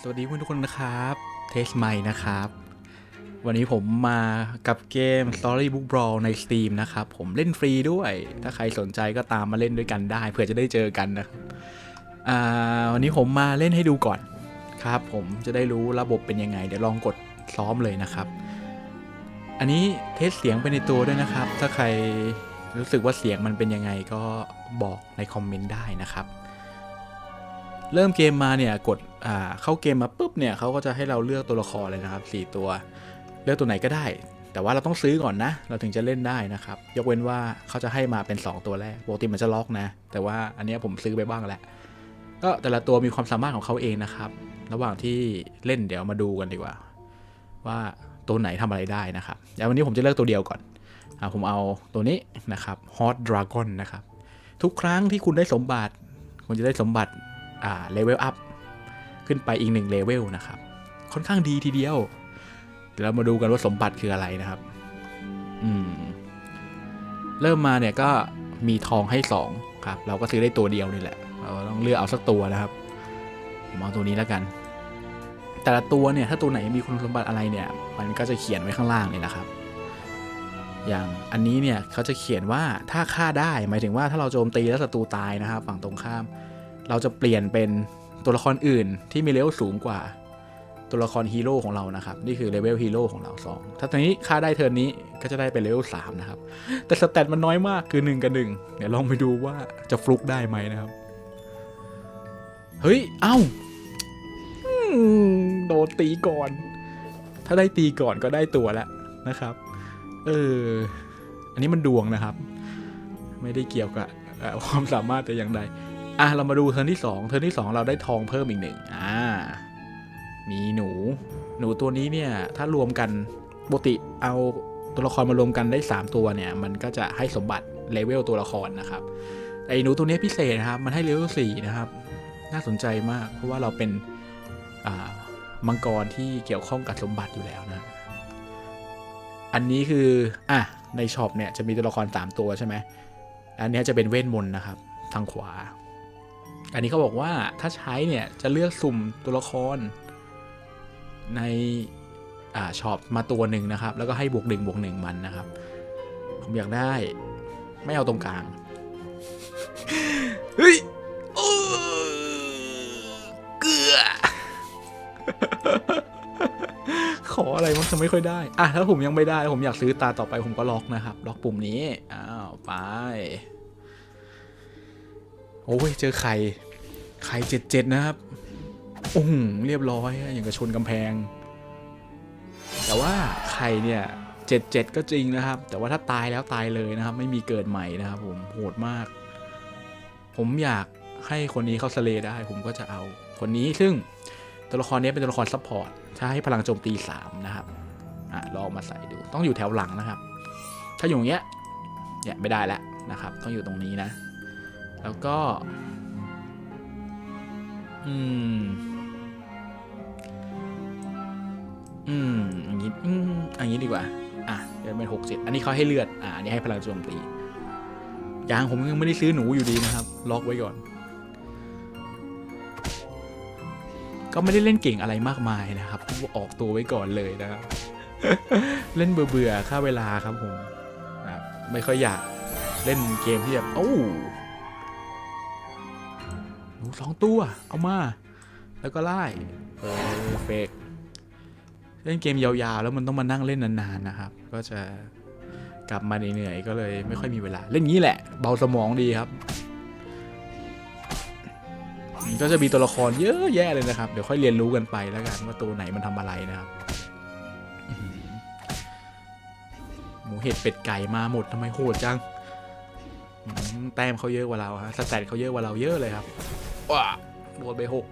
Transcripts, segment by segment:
สวัสดีเพื่อนทุกคนนะครับเทสไมนะครับ วันนี้ผมมากับเกม Storybook Brawl ใน Steam นะครับ ผมเล่นฟรีด้วย ถ้าใครสนใจก็ตามมาเล่นด้วยกันได้ เผื่อจะได้เจอกันนะครับอ่าวันนี้ผมมาเล่นให้ดูก่อนครับ ผมจะได้รู้ระบบเป็นยังไง เดี๋ยวลองกดซ้อมเลยนะครับ อันนี้เทสเสียงไปในตัวด้วยนะครับ ถ้าใครรู้สึกว่าเสียงมันเป็นยังไงก็บอกในคอมเมนต์ได้นะครับ เริ่มเกมมาเนี่ยกดเข้าเกมมาปุ๊บเนี่ยเขาก็จะให้เราเลือกตัวละครเลยนะครับ 4 ตัว เลือกตัวไหนก็ได้ แต่ว่าเราต้องซื้อก่อนนะ เราถึงจะเล่นได้นะครับ ยกเว้นว่าเขาจะให้มาเป็น 2 ตัวแรกปกติมันจะล็อกนะ แต่ว่าอันนี้ผมซื้อไปบ้างแหละก็แต่ละตัวมีความสามารถของเขาเองนะครับ ระหว่างที่เล่นเดี๋ยวมาดูกันดีกว่า ว่าตัวไหนทำอะไรได้นะครับเดี๋ยววันนี้ผมจะเลือกตัวเดียวก่อนอผมเอาตัวนี้นะครับ Hot Dragon นะครับ ทุกครั้งที่คุณได้สมบัติ คุณจะได้สมบัติ เลเวลอัพขึ้นไปอีกหนึ่งเลเวลนะครับ ค่อนข้างดีทีเดียวเดี๋ยวเรามาดูกันว่าสมบัติคืออะไรนะครับ อืม เริ่มมาเนี่ยก็มีทองให้2ครับ เราก็ซื้อได้ตัวเดียวนี่แหละ เราต้องเลือกเอาสักตัวนะครับผมเอาตัวนี้แล้วกัน แต่ละตัวเนี่ยถ้าตัวไหนมีคุณสมบัติอะไรเนี่ย มันก็จะเขียนไว้ข้างล่างนี่นะครับ อย่างอันนี้เนี่ยเขาจะเขียนว่าถ้าฆ่าได้หมายถึงว่าถ้าเราโจมตีแล้วศัตรูตายนะครับ ฝั่งตรงข้าม เราจะเปลี่ยนเป็นตัวละครอื่นที่มีเลเวลสูงกว่าตัวละครฮีโร่ของเรานะครับ นี่คือเลเวลฮีโร่ของเรา 2 ถ้าตอนนี้ค่าได้เทิร์นนี้ก็จะได้เป็นเลเวล3นะครับ แต่สแตทมันน้อยมากคือ 1 กับ 1 เดี๋ยวลองไปดูว่าจะฟลุกได้ไหมนะครับ เฮ้ย เอ้าโดนตีก่อน ถ้าได้ตีก่อนก็ได้ตัวแล้วนะครับ เออ อันนี้มันดวงนะครับ ไม่ได้เกี่ยวกับความสามารถแต่อย่างใด อะเรามาดูเทิร์นที่2เทิร์นที่ 2 เราได้ทองเพิ่มอีกหนึ่งอ่ามีหนู หนูตัวนี้เนี่ยถ้ารวมกันปกติเอาตัวละครมารวมกันได้ 3 ตัวเนี่ย มันก็จะให้สมบัติเลเวลตัวละครนะครับไอ้หนูตัวนี้พิเศษนะครับ มันให้เลเวล4นะครับ น่าสนใจมาก เพราะว่าเราเป็นอ่ามังกรที่เกี่ยวข้องกับสมบัติอยู่แล้วนะ อันนี้คืออะในช็อปเนี่ยจะมีตัวละคร 3 ตัวใช่ไหมอันนี้จะเป็นเวทมนต์นะครับ ทางขวา อันนี้เขาบอกว่าถ้าใช้เนี่ยจะเลือกสุ่มตัวละคร ในอ่าช็อปมาตัวหนึ่งนะครับ แล้วก็ให้บวกหนึ่งบวกหนึ่งมันนะครับ ผมอยากได้ ไม่เอาตรงกลาง เฮ้ยเกลือ ขออะไรมันจะไม่ค่อยได้ อะถ้าผมยังไม่ได้ผมอยากซื้อตาต่อไปผมก็ล็อกนะครับ ล็อกปุ่มนี้ อ้าว ไป โอ้ย เจอไข่ ไข่เจ็ดเจ็ดนะครับโอ้โหเรียบร้อยอย่างกับชนกำแพง แต่ว่าไข่เนี่ยเจ็ดเจ็ดก็จริงนะครับ แต่ว่าถ้าตายแล้วตายเลยนะครับ ไม่มีเกิดใหม่นะครับ ผมโหดมาก ผมอยากให้คนนี้เข้าสเลได้ ผมก็จะเอาคนนี้ซึ่งตัวละครนี้เป็นตัวละครซัพพอร์ตถ้าใช้พลังโจมตี 3 นะครับอะลองมาใส่ดู ต้องอยู่แถวหลังนะครับ ถ้าอยู่อย่างเงี้ยเนี่ยไม่ได้แล้วนะครับ ต้องอยู่ตรงนี้นะ แล้วก็ อืม อืมอย่างนี้อืมอย่างนี้ดีกว่า อะเดี๋ยวเป็นหกเจ็ดอันนี้เขาให้เลือด อะอันนี้ให้พลังโจมตียางผมยังไม่ได้ซื้อหนูอยู่ดีนะครับ ล็อกไว้ก่อน ก็ไม่ได้เล่นเก่งอะไรมากมายนะครับออกตัวไว้ก่อนเลยนะครับ เล่นเบื่อๆค่าเวลาครับผมนะไม่ค่อยอยากเล่นเกมที่แบบโอ้ นูสองตัว เอามา แล้วก็ไล่เออเฟกเล่นเกมยาวๆ แล้วมันต้องมานั่งเล่นนานๆนะครับ ก็จะกลับมาเหนื่อยๆก็เลยไม่ค่อยมีเวลา เล่นงี้แหละ เบาสมองดีครับ ก็จะมีตัวละครเยอะแยะเลยนะครับ เดี๋ยวค่อยเรียนรู้กันไปแล้วกันว่าตัวไหนมันทำอะไรนะครับอื้อหือหมูเห็ดเป็ดไก่มาหมดทำไมโหดจังอืมแต้มเขาเยอะกว่าเราฮะสแตทเขาเยอะกว่าเราเยอะเลยครับ ว้าโดนไปหก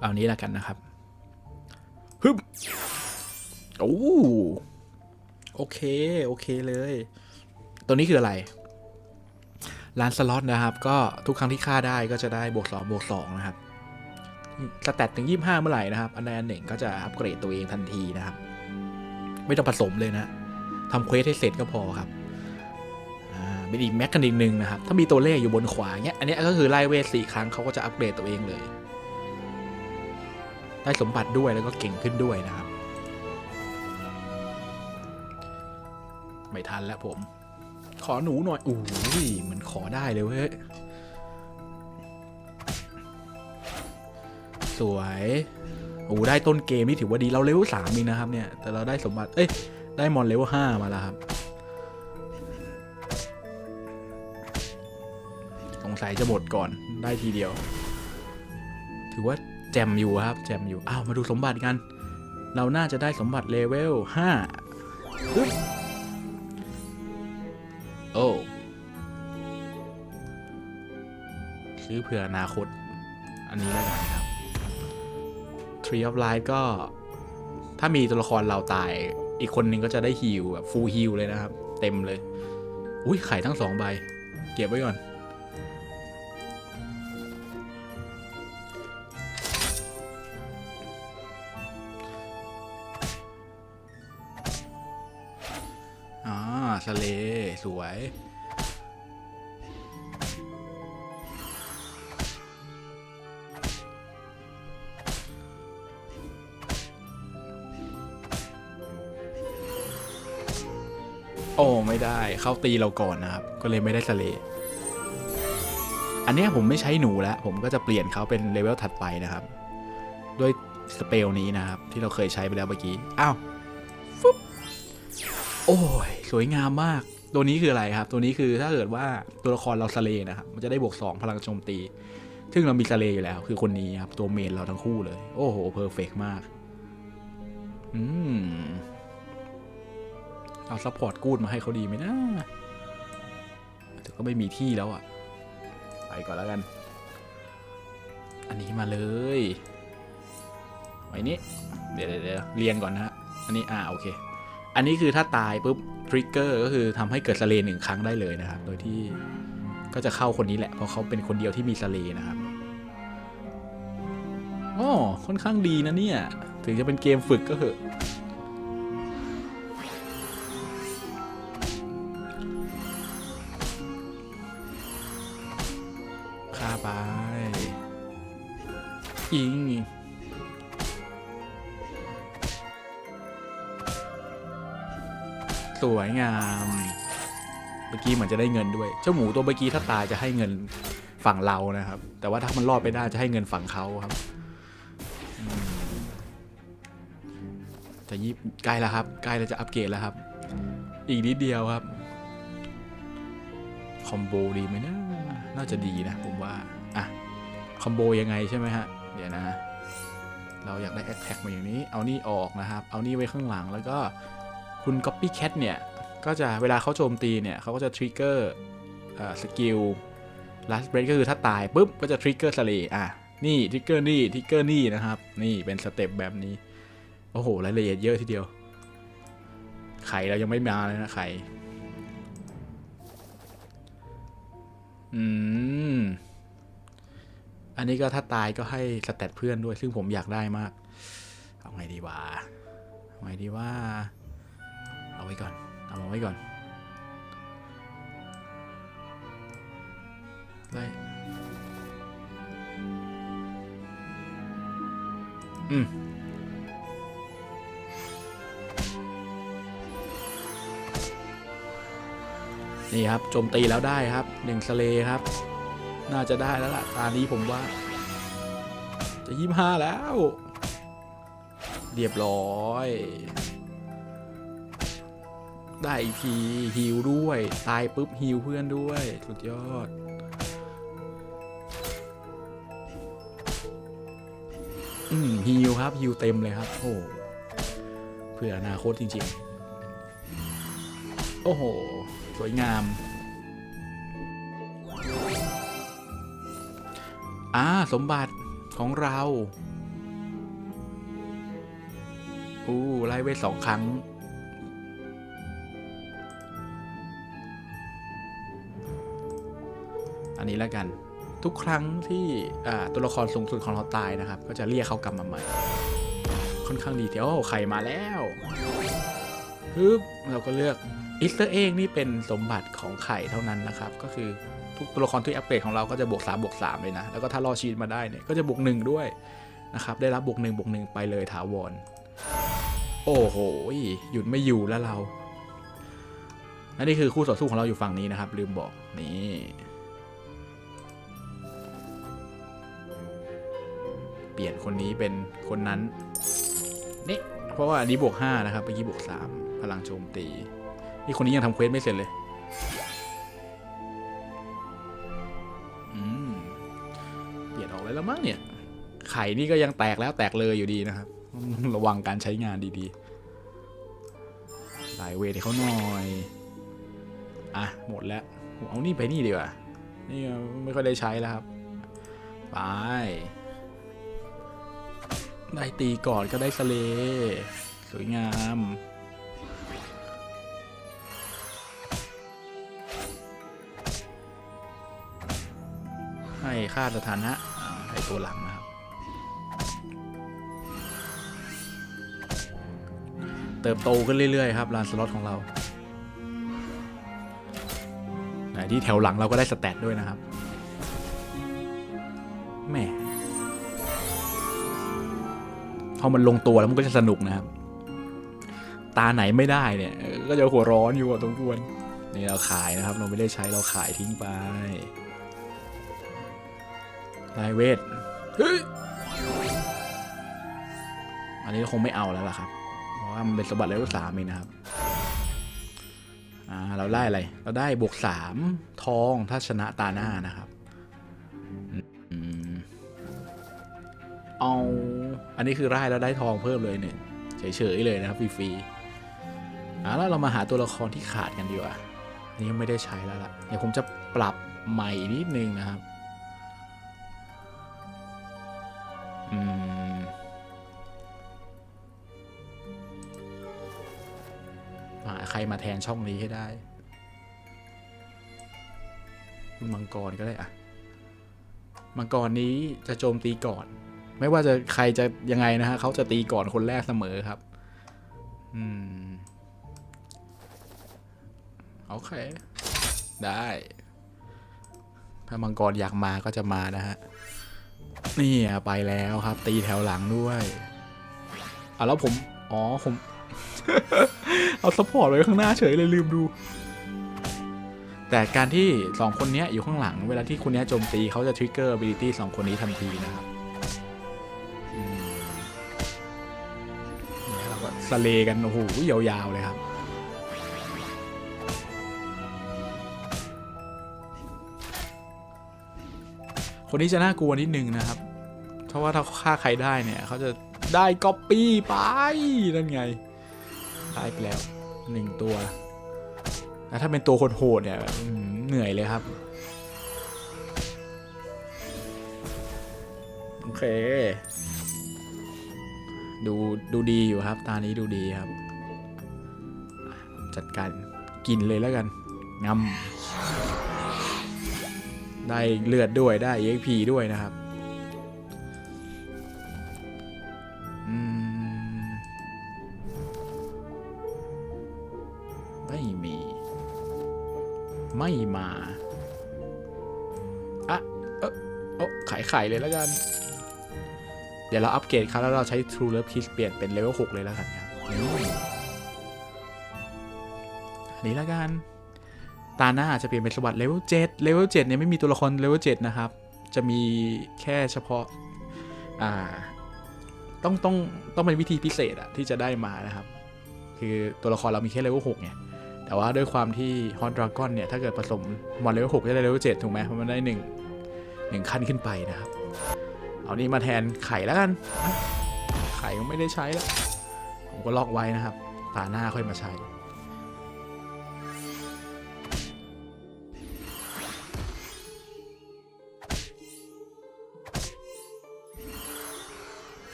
เอานี้แล้วกันนะครับฮึบโอ้โอเค โอเคเลย ตัวนี้คืออะไรร้านสล็อตนะครับ ก็ทุกครั้งที่ฆ่าได้ก็จะได้บวก2บวก2นะครับ สแตทถึง 25 เมื่อไหร่นะครับ อันใดอันหนึ่งก็จะอัปเกรดตัวเองทันทีนะครับ ไม่ต้องผสมเลยนะทำเควสให้เสร็จก็พอครับเป็นอีกแมคคานิกหนึ่งนะครับ ถ้ามีตัวเลขอยู่บนขวาเนี้ย อันนี้ก็คือไล่เวทสี่ครั้งเขาก็จะอัปเกรดตัวเองเลย ได้สมบัติด้วยแล้วก็เก่งขึ้นด้วยนะครับ ไม่ทันแล้วผม ขอหนูหน่อยอู้ยมันขอได้เลยเว้ย สวยโอ้ได้ต้นเกมนี่ถือว่าดีเราเลเวลสามเองนะครับเนี่ยแต่เราได้สมบัติเอ้ยได้มอนเลเวลห้ามาแล้วครับสงสัยจะหมดก่อนได้ทีเดียว ถือว่าแจมอยู่ครับแจมอยู่อ้าวมาดูสมบัติกัน เราน่าจะได้สมบัติเลเวลห้าโอ้ซื้อเผื่ออนาคต อันนี้แล้วกันครับ Tree of Life ก็ ถ้ามีตัวละครเราตาย อีกคนหนึ่งก็จะได้ฮิลแบบฟูลฮิลเลยนะครับ เต็มเลย อุ้ยไข่ทั้งสองใบ เก็บไว้ก่อน อ่าสเลสวย เข้าตีเราก่อนนะครับ ก็เลยไม่ได้สเลอันนี้ผมไม่ใช้หนูแล้ว ผมก็จะเปลี่ยนเขาเป็นเลเวลถัดไปนะครับ ด้วยสเปลนี้นะครับ ที่เราเคยใช้ไปแล้วเมื่อกี้ อ้าวฟึบโอ้ย สวยงามมาก ตัวนี้คืออะไรครับ ตัวนี้คือถ้าเกิดว่าตัวละครเราสเลนะครับ มันจะได้บวก 2 พลังโจมตี ซึ่งเรามีสเลอยู่แล้ว คือคนนี้ครับ ตัวเมนเราทั้งคู่เลย โอ้โห เพอร์เฟกมาก อืม เอาซัพพอร์ตกูดมาให้เขาดีไหมนะแต่ก็ไม่มีที่แล้วอะ่ะ ไปก่อนแล้วกัน อันนี้มาเลยไว้นี้เดี๋ยวเดี๋ยวเรียงก่อนนะอันนี้อ่าโอเค อันนี้คือถ้าตายปุ๊บทริกเกอร์ก็คือทำให้เกิดสเลย์หนึ่งครั้งได้เลยนะครับ โดยที่ก็จะเข้าคนนี้แหละ เพราะเขาเป็นคนเดียวที่มีสเลนะครับอ๋อค่อนข้างดีนะเนี่ย ถึงจะเป็นเกมฝึกก็เถอะ ยิง สวยงาม เมื่อกี้เหมือนจะได้เงินด้วย เจ้าหมูตัวเมื่อกี้ถ้าตายจะให้เงินฝั่งเรานะครับ แต่ว่าถ้ามันรอดไปได้จะให้เงินฝั่งเขาครับจะยิบใกล้แล้วครับ ใกล้เราจะอัปเกรดแล้วครับ อีกนิดเดียวครับ คอมโบดีไหมนะ น่าจะดีนะผมว่า อะ คอมโบยังไงใช่ไหมฮะ เดี๋ยวนะ เราอยากได้แอ t แท็กมาอย่างนี้ เอานี่ออกนะครับ เอานี่ไว้ข้างหลังแล้วก็คุณ Copycat เนี่ย ก็จะเวลาเขาโจมตีเนี่ยเขาก็จะทริกเกอร์สกิล last break ก็คือถ้าตายปุ๊บก็จะทริกเกอร์สเลอะนี่ทริกเกอร์นี่ทริกเกอร์นี่นะครับ นี่เป็นสเต็ปแบบนี้ โอ้โหรายละเอียดเยอะทีเดียว ไข่เรายังไม่มาเลยนะไข่อืม นนี้ก็ถ้าตายก็ให้สแตทเพื่อนด้วย ซึ่งผมอยากได้มาก เอาไงดีวะเอาไงดีว่า เอาไว้ก่อน เอามาไว้ก่อนได้อืมนี่ครับโจมตีแล้วได้ครับหนึ่งสเลครับ น่าจะได้แล้วล่ะ ตานี้ผมว่า จะยี่ห้าแล้ว เรียบร้อย ได้อีกทีฮิวด้วย ตายปุ๊บฮิวเพื่อนด้วย สุดยอดอืมฮิวครับฮิวเต็มเลยครับ โอ้เพื่ออนาคตจริง ๆ โอ้โห สวยงาม อ่า สมบัติของเราอู้ไล่เวทสองครั้ง อันนี้แล้วกัน ทุกครั้งที่ตัวละครสูงสุดของเราตายนะครับ ก็จะเรียกเขากลับมาใหม่ ค่อนข้างดีเทียวโอ้ไข่มาแล้วฮึบเราก็เลือกอิสเตอร์เอ็กนี่เป็นสมบัติของไข่เท่านั้นนะครับ ก็คือ ทุกตัวละครที่อัปเกรดของเราก็จะบวก3บวก3เลยนะ แล้วก็ถ้ารอดชีตมาได้เนี่ยก็จะบวก1ด้วยนะครับ ได้รับบวก1บวก1ไปเลยถาวร โอ้โห หยุดไม่อยู่แล้วเราอันนี้คือคู่ต่อสู้ของเราอยู่ฝั่งนี้นะครับ ลืมบอกนี่เปลี่ยนคนนี้เป็นคนนั้นนี่เพราะว่าอันนี้บวก5นะครับเมื่อกี้บวก3พลังโจมตี นี่คนนี้ยังทำเควสไม่เสร็จเลย แล้วมั้งเนี่ย ไข่นี่ก็ยังแตกแล้วแตกเลยอยู่ดีนะครับ ระวังการใช้งานดีๆหลายเวทให้เขาหน่อย อะ หมดแล้ว เอานี่ไปนี่ดีกว่า นี่ไม่ค่อยได้ใช้แล้วครับ ไป ได้ตีก่อนก็ได้สเล สวยงามให้ค่าสถานะ อ่าให้ตัวหลังนะครับเติบโตขึ้นเรื่อยๆครับลานสล็อตของเราไหนที่แถวหลังเราก็ได้สแตทด้วยนะครับแหม่พอมันลงตัวแล้วมันก็จะสนุกนะครับ ตาไหนไม่ได้เนี่ย ก็จะหัวร้อนอยู่พอสมควรนี่เราขายนะครับ เราไม่ได้ใช้เราขายทิ้งไป ลายเวทเฮ้ยอันนี้คงไม่เอาแล้วล่ะครับ เพราะว่ามันเป็นสมบัติเลเวลสามเองนะครับ อ่า เราได้อะไร เราได้บวกสามทองถ้าชนะตาหน้านะครับอืมเอา อันนี้คือไล่แล้วได้ทองเพิ่มเลยเนี่ย เฉยๆเลยนะครับฟรีๆอ่าแล้วเรามาหาตัวละครที่ขาดกันดีกว่า อันนี้ไม่ได้ใช้แล้วล่ะ เดี๋ยวผมจะปรับใหม่นิดนึงนะครับ ครมาแทนช่องนี้ให้ได้คุณมังกรก็ได้อะมังกรนี้จะโจมตีก่อน ไม่ว่าจะใครจะยังไงนะฮะเขาจะตีก่อนคนแรกเสมอครับ อืมโอเค ได้ ถ้ามังกรอยากมาก็จะมานะฮะ นี่อะไปแล้วครับ ตีแถวหลังด้วยอะแล้วผม อ๋อผม เอาซัพพอร์ตไว้ข้างหน้าเฉยเลยลืมดู แต่การที่สองคนนี้อยู่ข้างหลัง เวลาที่คนนี้โจมตีเขาจะทริกเกอร์ ability สองคนนี้ทันทีนะครับเนี่ยเราก็สเลกัน โอ้โห ยาวๆ เลยครับคนนี้จะน่ากลัวนิดนึงนะครับ เพราะว่าถ้าฆ่าใครได้เนี่ย เขาจะได้ก๊อปปี้ไป นั่นไง ได้ไปแล้วหนึ่งตัวแล้วถ้าเป็นตัวโหดๆเนี่ยอื้อหือเหนื่อยเลยครับ โอเค ดูดูดีอยู่ครับ ตานี้ดูดีครับอะจัดการกินเลยแล้วกันงำได้เลือดด้วยได้ EXP ด้วยนะครับ อืม ไม่มาอะเออโอ้ขายไข่เลยแล้วกัน เดี๋ยวเราอัปเกรดครับแล้วเราใช้ True Love Kiss เปลี่ยนเป็นเลเวล6เลยแล้วกันครับอันนี้แล้วกันตาหน้าอาจจะเปลี่ยนเป็นสวัสด์เลเวล7เลเวล7เนี่ยไม่มีตัวละครเลเวล7นะครับ จะมีแค่เฉพาะ อ่า ต้องต้องต้องเป็นวิธีพิเศษอะที่จะได้มานะครับ คือตัวละครเรามีแค่เลเวล6ไง แต่ว่าด้วยความที่ฮอนดราก้อนเนี่ย ถ้าเกิดผสมมอนเลเวล6จะได้เลเวล7ถูกไหมเพราะมันได้หนึ่งหนึ่งขั้นขึ้นไปนะครับ เอานี่มาแทนไข่แล้วกัน ไข่ก็ไม่ได้ใช้แล้วผมก็ล็อกไว้นะครับ ตาหน้าค่อยมาใช้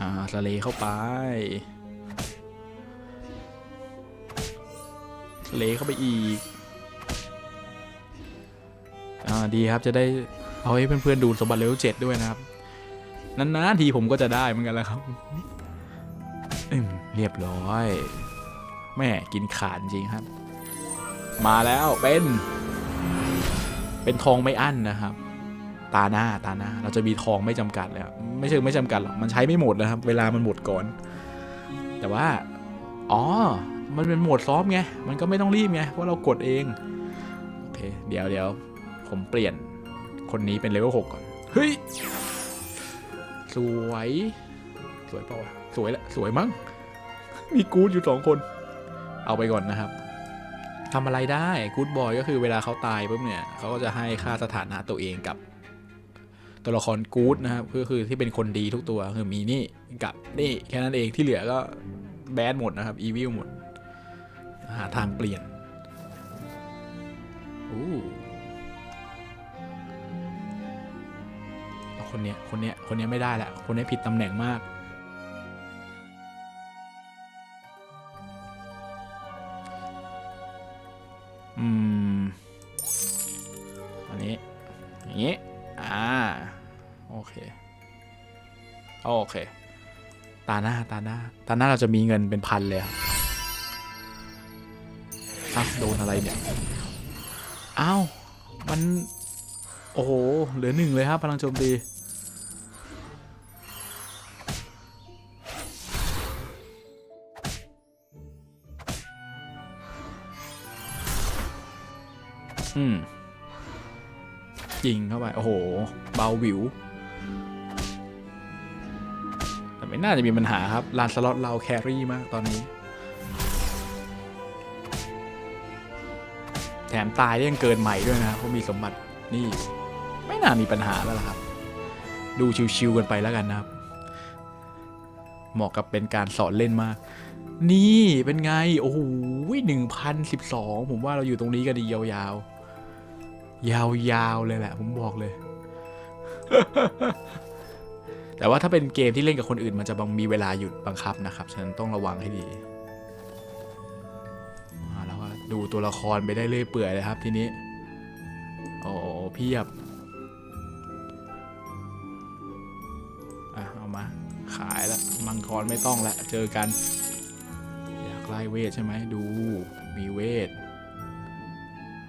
อ่าสเลเข้าไป เละเข้าไปอีก อ่าดีครับจะได้เอาให้เพื่อนๆดูสมบัติเลเวลเจ็ดด้วยนะครับนานๆทีผมก็จะได้เหมือนกันแล้วครับเรียบร้อย แม่กินขาดจริงครับ มาแล้วเป็น เป็นทองไม่อั้นนะครับ ตาหน้าตาหน้า เราจะมีทองไม่จำกัดแล้วไม่ใช่ไม่จำกัดหรอกมันใช้ไม่หมดนะครับ เวลามันหมดก่อน แต่ว่า อ๋อ มันเป็นโหมดซอฟไง มันก็ไม่ต้องรีบไง เพราะเรากดเอง โอเค เดี๋ยวเดี๋ยวผมเปลี่ยนคนนี้เป็นเลเวลหกก่อน เฮ้ย สวย สวยเปล่าวะสวยแหละ สวยมั้ง มีกู๊ดอยู่สองคน เอาไปก่อนนะครับทำอะไรได้กู๊ดบอยก็คือเวลาเขาตายปุ๊บเนี่ยเขาก็จะให้ค่าสถานะตัวเองกับตัวละครกู๊ดนะครับก็คือที่เป็นคนดีทุกตัวคือมีนี่กับนี่แค่นั้นเองที่เหลือก็แบดหมดนะครับอีวิลหมด หาทางเปลี่ยนอู้เอาคนเนี้ยคนเนี้ยคนเนี้ยไม่ได้ละคนเนี้ยผิดตำแหน่งมาก อืม อันนี้ อย่างนี้ อ่า โอเค โอเค ตาหน้า ตาหน้า ตาหน้าเราจะมีเงินเป็นพันเลยครับ อ้าวโดนอะไรเนี่ย อ้าว มัน โอ้โห เหลือหนึ่งเลยครับพลังโจมตีอืมยิงเข้าไป โอ้โห เบาหวิว แต่ไม่น่าจะมีปัญหาครับลานสล็อตเราแครี่มากตอนนี้ แถมตายได้ยังเกินใหม่ด้วยนะเพราะมีสมบัตินี่ ไม่น่ามีปัญหาแล้วล่ะครับ ดูชิวๆกันไปแล้วกันนะครับ เหมาะกับเป็นการสอนเล่นมาก นี่เป็นไง โอ้โหหนึ่งพันสิบสองผมว่าเราอยู่ตรงนี้กันดียาวๆ ยาวๆเลยแหละ ผมบอกเลย แต่ว่าถ้าเป็นเกมที่เล่นกับคนอื่นมันจะบังมีเวลาหยุดบังคับนะครับ ฉะนั้นต้องระวังให้ดี ดูตัวละครไปได้เรื่อยเปื่อยเลยครับทีนี้ โอ้เพียบ อะ เอามา ขายละ มังกรไม่ต้องละ เจอกัน อยากไล่เวทใช่ไหม ดู มีเวท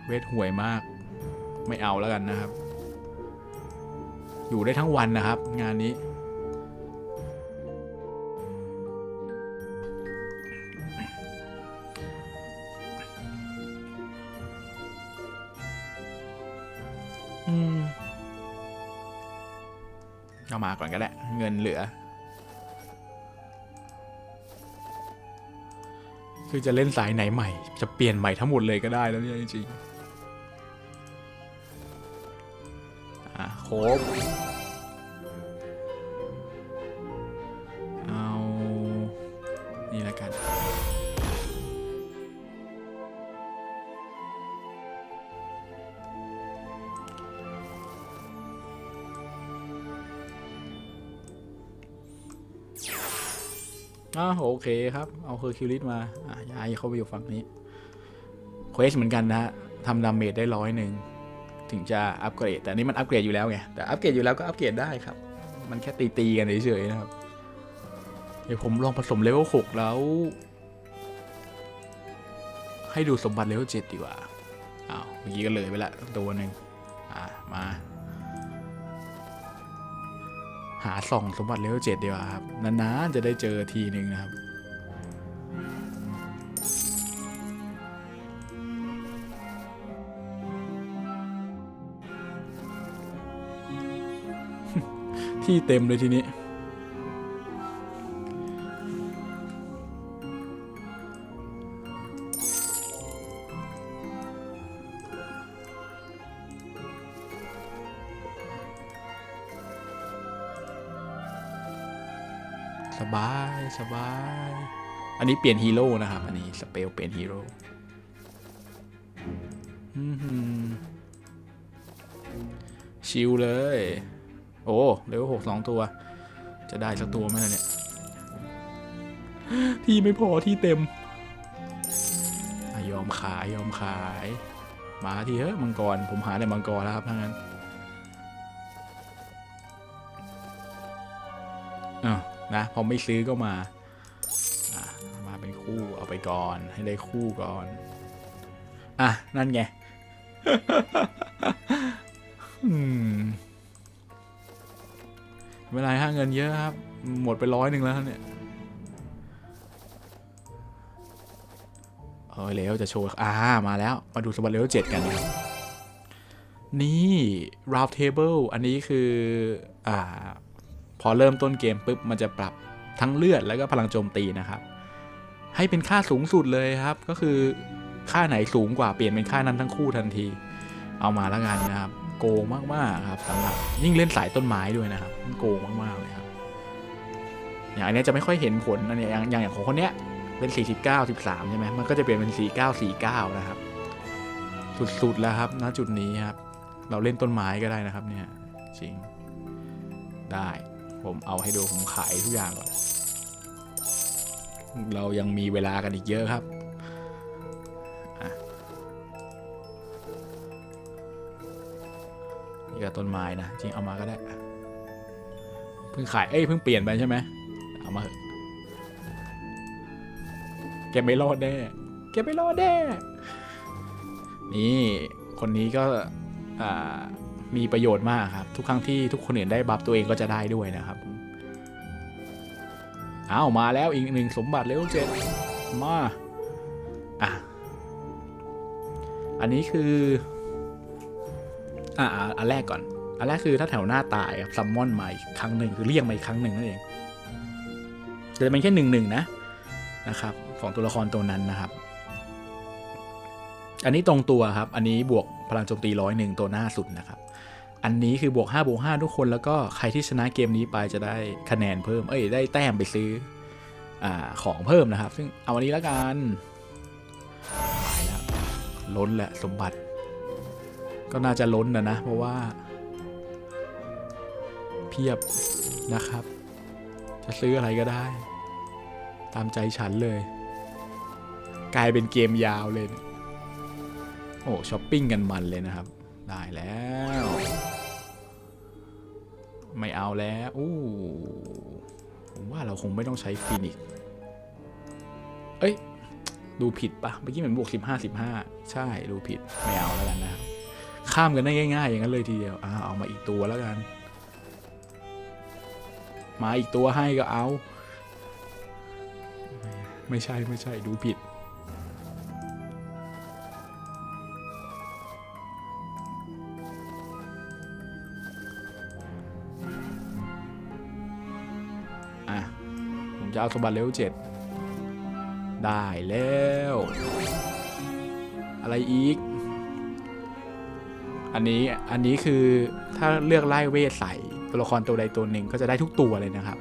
เวทห่วยมาก ไม่เอาแล้วกันนะครับ อยู่ได้ทั้งวันนะครับ งานนี้ มาก่อนก็ได้เงินเหลือ คือจะเล่นสายไหนใหม่ จะเปลี่ยนใหม่ทั้งหมดเลยก็ได้แล้วเนี่ยจริงๆอะโครบ โอเคครับ เอาเคอร์คิวลิสมาอะย้ายเข้าไปอยู่ฝั่งนี้เควสเหมือนกันนะฮะทำดาเมจได้ร้อยหนึ่งถึงจะอัปเกรด แต่นี้มันอัปเกรดอยู่แล้วไง แต่อัปเกรดอยู่แล้วก็อัปเกรดได้ครับ มันแค่ตีตีๆกันเฉยๆนะครับ เดี๋ยวผมลองผสมเลเวลหกแล้ว ให้ดูสมบัติเลเวลเจ็ดดีกว่า อ้าว เมื่อกี้ก็เลยไปละตัวหนึ่งอ่ามา หาส่องสมบัติเลเวลเจ็ดดีกว่าครับ นานๆ จะได้เจอทีหนึ่งนะครับที่เต็มเลยทีนี้ สบาย อันนี้เปลี่ยนฮีโร่นะครับ อันนี้สเปลเปลี่ยนฮีโร่ชิลเลย โอ้เลเวลหกสองตัว จะได้สักตัวไหมล่ะเนี่ย ที่ไม่พอที่เต็มอยอมขายยอมขาย มาทีเฮ้ยมังกร ผมหาแต่มังกรแล้วครับทั้างนั้นอะ นะพอไม่ซื้อก็มามาเป็นคู่เอาไปก่อนให้ได้คู่ก่อน อะ นั่นไงอืมเวลาห้าเงินเยอะครับ หมดไปร้อยหนึ่งแล้วเนี่ยเออเลวจะโชว์อ่ามาแล้ว มาดูสบัตเลเวลเจ็ดกันนะครับนี่ round table อันนี้คือ อ่า พอเริ่มต้นเกมปุ๊บมันจะปรับทั้งเลือดแล้วก็พลังโจมตีนะครับ ให้เป็นค่าสูงสุดเลยครับ ก็คือค่าไหนสูงกว่าเปลี่ยนเป็นค่านั้นทั้งคู่ทันที เอามาแล้วกันนะครับ โกงมากๆครับสำหรับยิ่งเล่นสายต้นไม้ด้วยนะครับโกงมากๆเลยครับอย่างอันนี้จะไม่ค่อยเห็นผลอันนี้อย่างอย่างอย่างของคนเนี้ยเป็น 49 13 ใช่ไหมมันก็จะเปลี่ยนเป็น 49 49 นะครับ สุดๆแล้วครับณจุดนี้ครับ เราเล่นต้นไม้ก็ได้นะครับเนี่ยจริงได้ ผมเอาให้ดูผมขายทุกอย่างก่อน เรายังมีเวลากันอีกเยอะครับนี่ก็ต้นไม้นะ จริงเอามาก็ได้ เพิ่งขาย เอ้ยเพิ่งเปลี่ยนไปใช่ไหมเอามาเถอะแกไม่รอดแน่แกไม่รอดแน่นี่ คนนี้ก็ อ่า มีประโยชน์มากครับ ทุกครั้งที่ทุกคนอื่นได้บัฟตัวเองก็จะได้ด้วยนะครับอ้าวมาแล้วอีกหนึ่งสมบัติเลเวลเจ็ดมาอะอันนี้คืออ่าอันแรกก่อน อันแรกคือถ้าแถวหน้าตายครับซัมมอนมาอีกครั้งหนึ่งคือเรียกมาอีกครั้งหนึ่งนั่นเองแต่จะเป็นแค่หนึ่งหนึ่งนะนะครับของตัวละครตัวนั้นนะครับ อันนี้ตรงตัวครับ อันนี้บวกพลังโจมตีร้อยหนึ่งตัวหน้าสุดนะครับ อันนี้คือบวก5บวก5ทุกคนแล้วก็ใครที่ชนะเกมนี้ไปจะได้คะแนนเพิ่ม เอ้ยได้แต้มไปซื้ออของเพิ่มนะครับ ซึ่งเอาอันนี้แล้วกันไปแล้วล้นแหละสมบัติ ก็น่าจะล้นนะนะ เพราะว่า เพียบนะครับ จะซื้ออะไรก็ได้ ตามใจฉันเลย กลายเป็นเกมยาวเลย โอ้ช้อปปิ้งกันมันเลยนะครับ ได้แล้ว ไม่เอาแล้วอู้ผมว่าเราคงไม่ต้องใช้ฟินิกเอ้ย ดูผิดปะเมื่อกี้เหมือนบวกสิบห้าสิบห้าใช่ดูผิดไม่เอาแล้วกันนะครับข้ามกันได้ง่าย ๆ อย่างนั้นเลยทีเดียวอ่าเอามาอีกตัวแล้วกัน มาอีกตัวให้ก็เอา ไม่ใช่ไม่ใช่ดูผิด เอาสมบัติเลเวลเจ็ดได้แล้ว อะไรอีก อันนี้อันนี้คือถ้าเลือกไล่เวทใส่ตัวละครตัวใดตัวหนึ่งก็จะได้ทุกตัวเลยนะครับ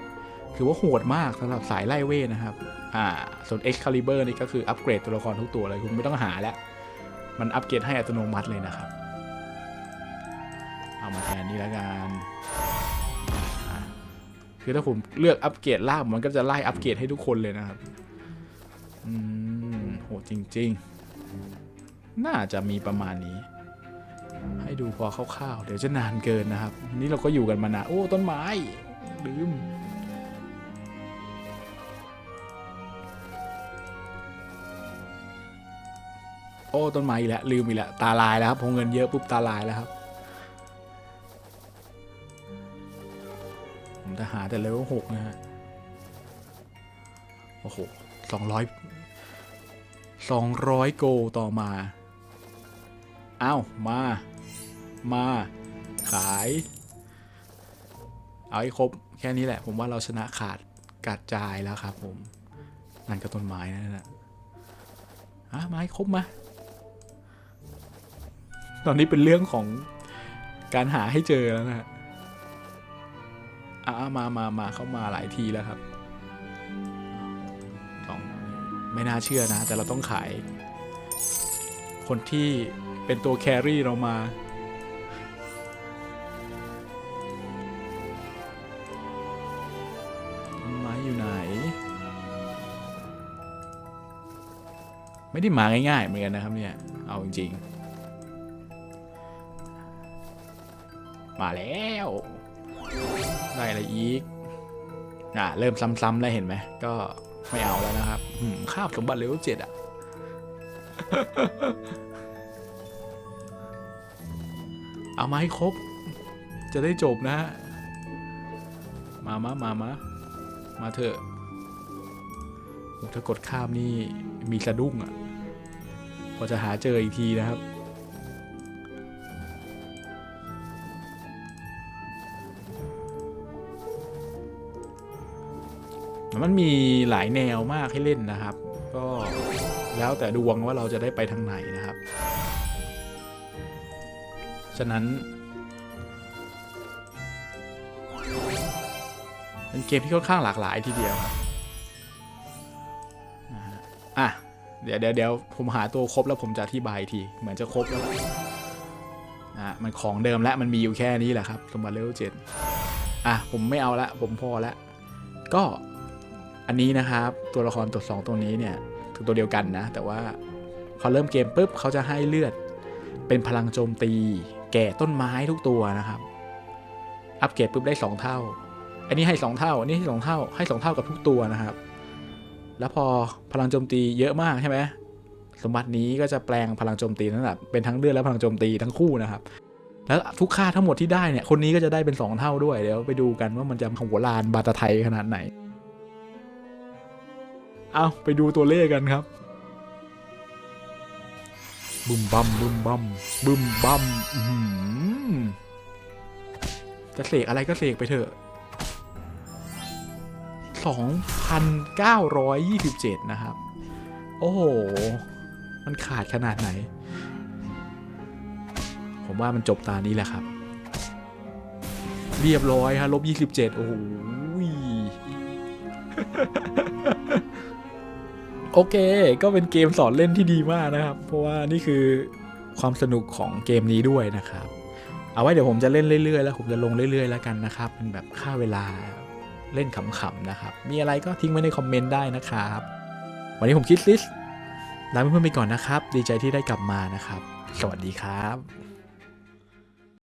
ถือว่าโหดมากสำหรับสายไล่เวทนะครับ อ่า ส่วน Excalibur นี่ก็คืออัปเกรดตัวละครทุกตัวเลยคุณไม่ต้องหาแล้ว มันอัปเกรดให้อัตโนมัติเลยนะครับ เอามาแทนนี้แล้วกัน คือถ้าผมเลือกอัปเกรดล่างมันก็จะไล่อัปเกรดให้ทุกคนเลยนะครับ อืมโหจริง ๆ น่าจะมีประมาณนี้ ให้ดูพอคร่าวๆ เดี๋ยวจะนานเกินนะครับ นี่เราก็อยู่กันมานานโอ้ ต้นไม้ ลืม โอ้ ต้นไม้อีกแล้วลืมอีกแล้วตาลายแล้วครับพอเงินเยอะปุ๊บตาลายแล้วครับ ผมจะหาแต่เลเวลหกนะฮะ โอ้โหสองร้อยสองร้อยโกลต่อมา อ้าว มา มา ขาย เอาให้ครบ แค่นี้แหละ ผมว่าเราชนะขาดกัดจายแล้วครับผม นั่นก็ต้นไม้นั่นแหละอะไม้ครบมา ตอนนี้เป็นเรื่องของการหาให้เจอแล้วนะฮะ อะมามามาเข้ามาหลายทีแล้วครับสองไม่น่าเชื่อนะ แต่เราต้องขาย คนที่เป็นตัวแครี่เรามาต้นไม้อยู่ไหน ไม่ได้มาง่ายๆเหมือนกันนะครับเนี่ย เอาจริงๆ มาแล้ว ได้อะไรอีก อะ เริ่มซ้ำๆแล้วเห็นไหม ก็ไม่เอาแล้วนะครับอืมคาบสมบัติเลเวลเจ็ดอะเอามาให้ครบ จะได้จบนะฮะ มามามามามาเถอะถ้ากดข้ามนี่มีสะดุ้งอะพอจะหาเจออีกทีนะครับ มันมีหลายแนวมากให้เล่นนะครับ ก็แล้วแต่ดวงว่าเราจะได้ไปทางไหนนะครับ ฉะนั้นเป็นเกมที่ค่อนข้างหลากหลายทีเดียวครับนะฮะอะ เดี๋ยวเดี๋ยวเดี๋ยวผมหาตัวครบแล้วผมจะอธิบายที เหมือนจะครบแล้วล่ะอะมันของเดิมแล้วมันมีอยู่แค่นี้แหละครับสมบัติเลเวลเจ็ดอะ ผมไม่เอาละ ผมพอละ ก็ อันนี้นะครับตัวละครตัวสองตัวนี้เนี่ยคือตัวเดียวกันนะ แต่ว่าพอเริ่มเกมปุ๊บเขาจะให้เลือด เป็นพลังโจมตี แก่ต้นไม้ทุกตัวนะครับ อัปเกรดปุ๊บได้ 2 เท่า อันนี้ให้ 2 เท่า อันนี้ให้สองเท่า ให้ 2 เท่ากับทุกตัวนะครับ แล้วพอพลังโจมตีเยอะมากใช่ไหมสมบัตินี้ก็จะแปลงพลังโจมตีนั่นแหละเป็นทั้งเลือดและพลังโจมตีทั้งคู่นะครับ แล้วทุกค่าทั้งหมดที่ได้เนี่ยคนนี้ก็จะได้เป็น 2 เท่าด้วยเดี๋ยวไปดูกันว่ามันจะหัวลานบาตาไทยขนาดไหน เอาไปดูตัวเลขกันครับบึมบัมบึมบัมบึมบัมจะเสกอะไรก็เสกไปเถอะ 2,927 นะครับ โอ้โห มันขาดขนาดไหน ผมว่ามันจบตานี้แหละครับ เรียบร้อยฮะลบ 27 โอ้โห โอเค ก็เป็นเกมสอนเล่นที่ดีมากนะครับ เพราะว่านี่คือความสนุกของเกมนี้ด้วยนะครับ เอาไว้เดี๋ยวผมจะเล่นเรื่อยๆ แล้วผมจะลงเรื่อยๆ แล้วกันนะครับเป็นแบบค่าเวลาเล่นขำๆนะครับ มีอะไรก็ทิ้งไว้ในคอมเมนต์ได้นะครับ วันนี้ผมคิดซิสลาเพื่อนๆไปก่อนนะครับ ดีใจที่ได้กลับมานะครับ สวัสดีครับ